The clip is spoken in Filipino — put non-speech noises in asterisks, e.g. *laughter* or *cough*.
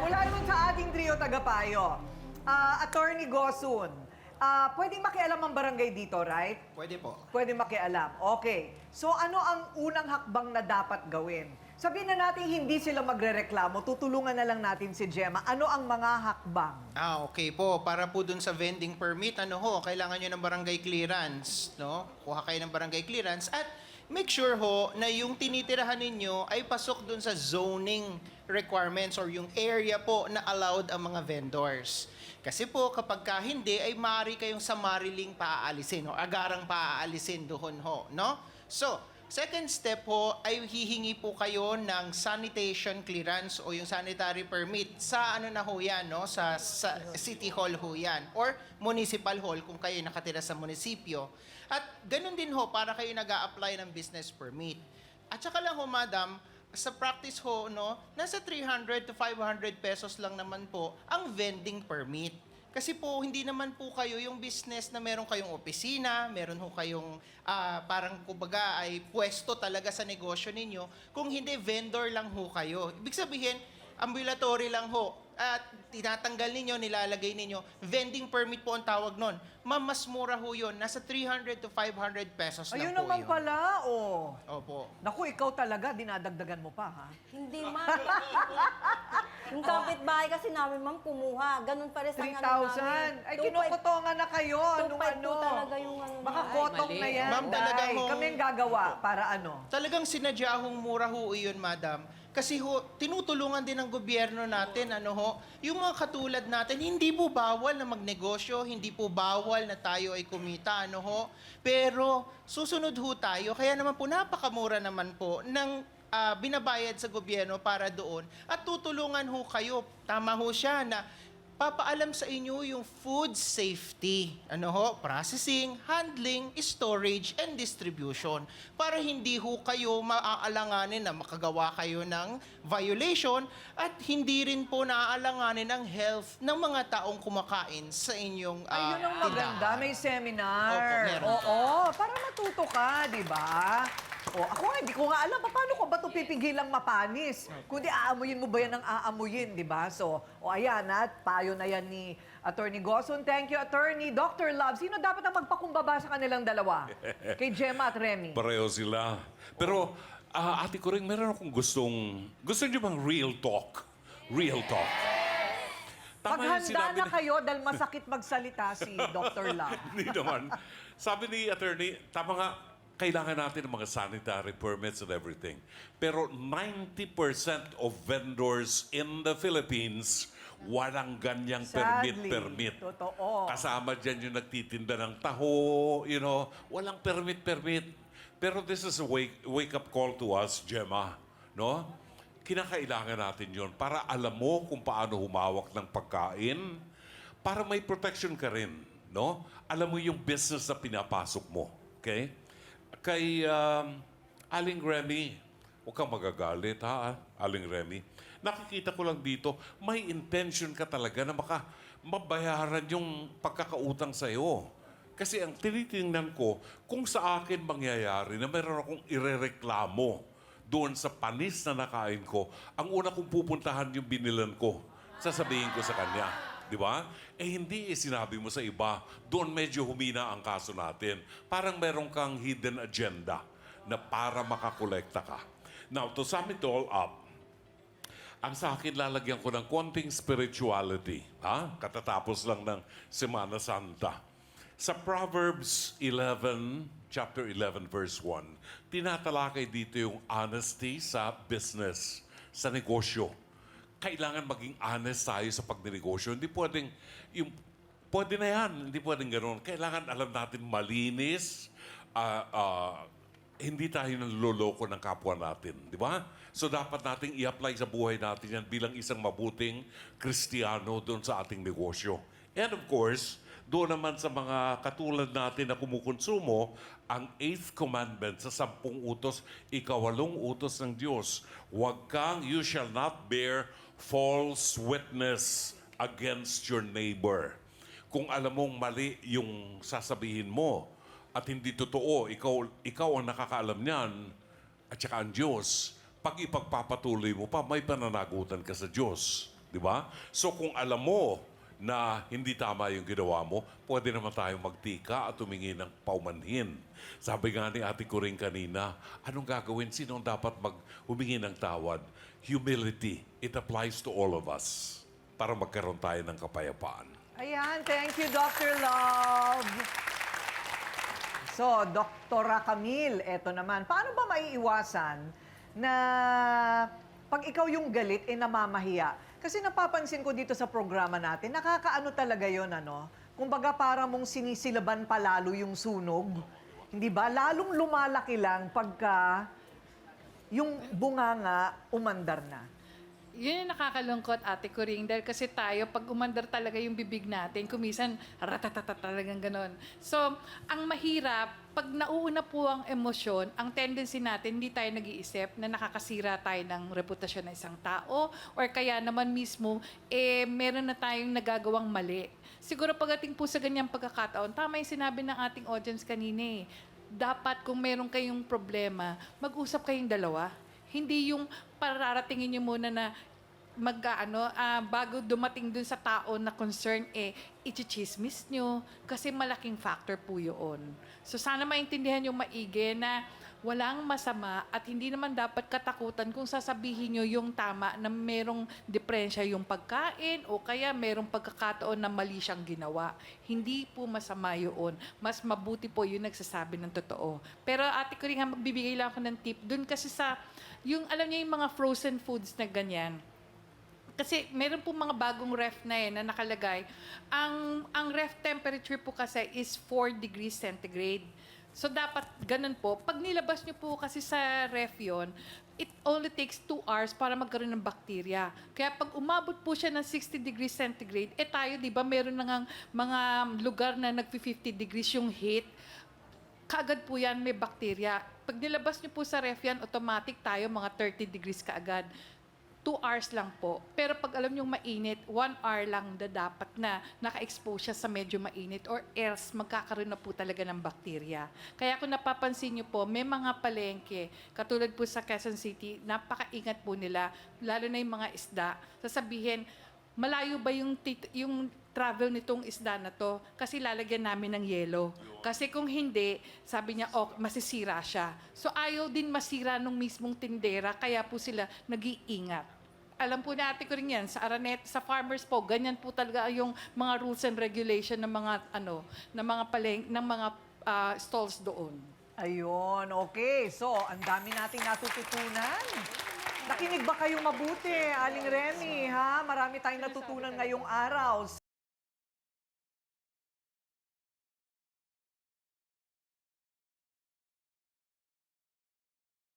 mula naman sa ating trio tagapayo, ah, Attorney Gosun, ah, pwedeng makialam ang barangay dito, right? Pwede po. Pwede makialam. Okay. So ano ang unang hakbang na dapat gawin? Sabihin na natin hindi sila magrereklamo, tutulungan na lang natin si Gemma. Ano ang mga hakbang? Ah, okay po. Para po dun sa vending permit, ano ho, kailangan nyo ng barangay clearance, no? Kuha kayo ng barangay clearance at make sure ho na yung tinitirahan ninyo ay pasok dun sa zoning requirements or yung area po na allowed ang mga vendors. Kasi po, kapag ka hindi, ay maaari kayong samariling paaalisin o agarang paaalisin doon ho, no? So, Second step po ay hihingi po kayo ng sanitation clearance o yung sanitary permit sa ano na ho yan, no? Sa, sa city hall ho yan or municipal hall kung kayo nakatira sa munisipyo. At ganun din ho para kayo nag apply ng business permit. At saka lang ho, madam, sa practice ho, no, nasa 300 to 500 pesos lang naman po ang vending permit. Kasi po, hindi naman po kayo yung business na meron kayong opisina, meron ho kayong ah, parang kumbaga ay pwesto talaga sa negosyo ninyo. Kung hindi, vendor lang ho kayo. Ibig sabihin, ambulatory lang ho. At tinatanggal ninyo, nilalagay ninyo. Vending permit po ang tawag nun. Ma'am, mas mura ho yun. Nasa 300 to 500 pesos lang Ayun po naman yun. pala, oh. Opo. Naku, ikaw talaga, dinadagdagan mo pa, ha? Hindi, ma'am. *laughs* yung kapitbahay kasi namin, ma'am, kumuha. Ganun pa rin sa ano 3,000. namin. Ay, 2,500 kinukutongan na kayo. Nung 2,500 ano. po talaga yung ano Baka na- kotong Ay, na mali. yan. Ma'am, talagang Day. ho- Kami ang gagawa para ano. Talagang sinadya hong mura ho iyon, madam. Kasi ho, tinutulungan din ng gobyerno natin, ano ho, yung mga katulad natin, hindi po bawal na magnegosyo, hindi po bawal na tayo ay kumita, ano ho. Pero susunod ho tayo, kaya naman po napakamura naman po ng ah, binabayad sa gobyerno para doon at tutulungan ho kayo. Tama ho siya na papaalam sa inyo yung food safety. Ano ho? Processing, handling, storage, and distribution. Para hindi ho kayo maaalanganin na makagawa kayo ng violation at hindi rin po naaalanganin ang health ng mga taong kumakain sa inyong ah, Ayun ang maganda, tindahan. may seminar. Opo, meron. Oo, para matuto ka, di ba? O, ako nga, hindi ko nga alam, paano ko ba ito pipigilang mapanis? Kundi aamuyin mo ba yan ng aamuyin, di ba? So, o ayan, at payo na yan ni Attorney Gosun. Thank you, Attorney. Dr. Love, sino dapat ang magpakumbaba sa kanilang dalawa? *laughs* Kay Gemma at Remy. Pareho sila. Pero, ah, ate ko rin, meron akong gustong... Gusto niyo bang real talk? Real talk. Tama yung Maghanda sinabi na kayo *laughs* dahil masakit magsalita si Dr. Love. Hindi naman. Sabi ni attorney, tama nga, kailangan natin ng mga sanitary permits and everything. Pero 90% of vendors in the Philippines, walang ganyang Sadly, permit-permit. totoo. Kasama dyan yung nagtitinda ng taho, you know, walang permit-permit. Pero this is a wake, wake-up call to us, Gemma. No? Kinakailangan natin yon para alam mo kung paano humawak ng pagkain, para may protection ka rin. No? Alam mo yung business na pinapasok mo. Okay? Kay um, Aling Remy, huwag kang magagalit ha, Aling Remy. Nakikita ko lang dito, may intention ka talaga na maka, mabayaran yung pagkakautang sa'yo. Kasi ang tinitingnan ko, kung sa akin mangyayari na meron akong irereklamo doon sa panis na nakain ko, ang una kong pupuntahan yung binilan ko. Sasabihin ko sa kanya. Di ba? Eh hindi eh, sinabi mo sa iba. Doon medyo humina ang kaso natin. Parang meron kang hidden agenda na para makakolekta ka. Now, to sum it all up, ang sa akin lalagyan ko ng konting spirituality. Ha? Katatapos lang ng Semana Santa. Sa Proverbs 11, chapter 11, verse 1, tinatalakay dito yung honesty sa business, sa negosyo. Kailangan maging honest tayo sa pagnegosyo. Hindi pwedeng, yung, pwede na yan, hindi pwedeng ganoon. Kailangan alam natin malinis, ah, ah, hindi tayo nanloloko ng kapwa natin, di ba? So dapat nating i-apply sa buhay natin yan bilang isang mabuting Kristiyano doon sa ating negosyo. And of course, doon naman sa mga katulad natin na kumukonsumo, ang eighth commandment sa sampung utos, ikawalong utos ng Diyos, huwag kang, you shall not bear false witness against your neighbor. Kung alam mong mali yung sasabihin mo, at hindi totoo, ikaw, ikaw ang nakakaalam niyan, at saka ang Diyos, pag ipagpapatuloy mo pa, may pananagutan ka sa Diyos. Di ba? So kung alam mo na hindi tama yung ginawa mo, pwede naman tayong magtika at humingi ng paumanhin. Sabi nga ni Ate Kuring kanina, anong gagawin? Sino ang dapat mag humingi ng tawad? Humility. It applies to all of us para magkaroon tayo ng kapayapaan. Ayan, thank you, Dr. Love. So, Doktora Camille, eto naman. Paano ba maiiwasan na pag ikaw yung galit, eh namamahiya? Kasi napapansin ko dito sa programa natin, nakakaano talaga yon ano? Kumbaga para mong sinisilaban pa lalo yung sunog. Hindi ba? Lalong lumalaki lang pagka yung bunganga umandar na. Yun yung nakakalungkot, Ate Kuring, dahil kasi tayo, pag umandar talaga yung bibig natin, kumisan, ratatata talagang ganon. So, ang mahirap, pag nauuna po ang emosyon, ang tendency natin, hindi tayo nag-iisip na nakakasira tayo ng reputasyon ng isang tao, or kaya naman mismo, eh, meron na tayong nagagawang mali. Siguro pagating po sa ganyang pagkakataon, tama yung sinabi ng ating audience kanina eh, dapat kung meron kayong problema, mag-usap kayong dalawa. Hindi yung pararatingin nyo muna na mag ano, ah, bago dumating dun sa tao na concern, eh, ichichismis nyo. Kasi malaking factor po yun. So sana maintindihan yung maigi na walang masama at hindi naman dapat katakutan kung sasabihin nyo yung tama na merong diferensya yung pagkain o kaya merong pagkakataon na mali siyang ginawa. Hindi po masama yun. Mas mabuti po yung nagsasabi ng totoo. Pero ate ko rin nga magbibigay lang ako ng tip. Doon kasi sa, yung alam niyo yung mga frozen foods na ganyan, kasi meron po mga bagong ref na eh, na nakalagay. Ang, ang ref temperature po kasi is 4 degrees centigrade. So dapat ganun po. Pag nilabas niyo po kasi sa ref yun, it only takes 2 hours para magkaroon ng bakterya. Kaya pag umabot po siya ng 60 degrees centigrade, eh tayo, di ba, meron na mga lugar na nag-50 degrees yung heat kaagad po yan may bakterya. Pag nilabas niyo po sa ref yan, automatic tayo mga 30 degrees kaagad. 2 hours lang po. Pero pag alam nyo mainit, 1 hour lang na dapat na naka-expose siya sa medyo mainit or else magkakaroon na po talaga ng bakterya. Kaya kung napapansin nyo po, may mga palengke, katulad po sa Quezon City, napakaingat po nila, lalo na yung mga isda. Sasabihin, malayo ba yung, tit- yung travel nitong isda na to? Kasi lalagyan namin ng yelo. Kasi kung hindi, sabi niya, oh, masisira siya. So ayaw din masira nung mismong tindera, kaya po sila nag-iingat. Alam po natin ko rin yan, sa Aranet, sa farmers po, ganyan po talaga yung mga rules and regulation ng mga, ano, ng mga paleng, ng mga ah, stalls doon. Ayun, okay. So, ang dami nating natututunan. Nakinig ba kayong mabuti, Aling Remy, ha? Marami tayong natutunan ngayong araw.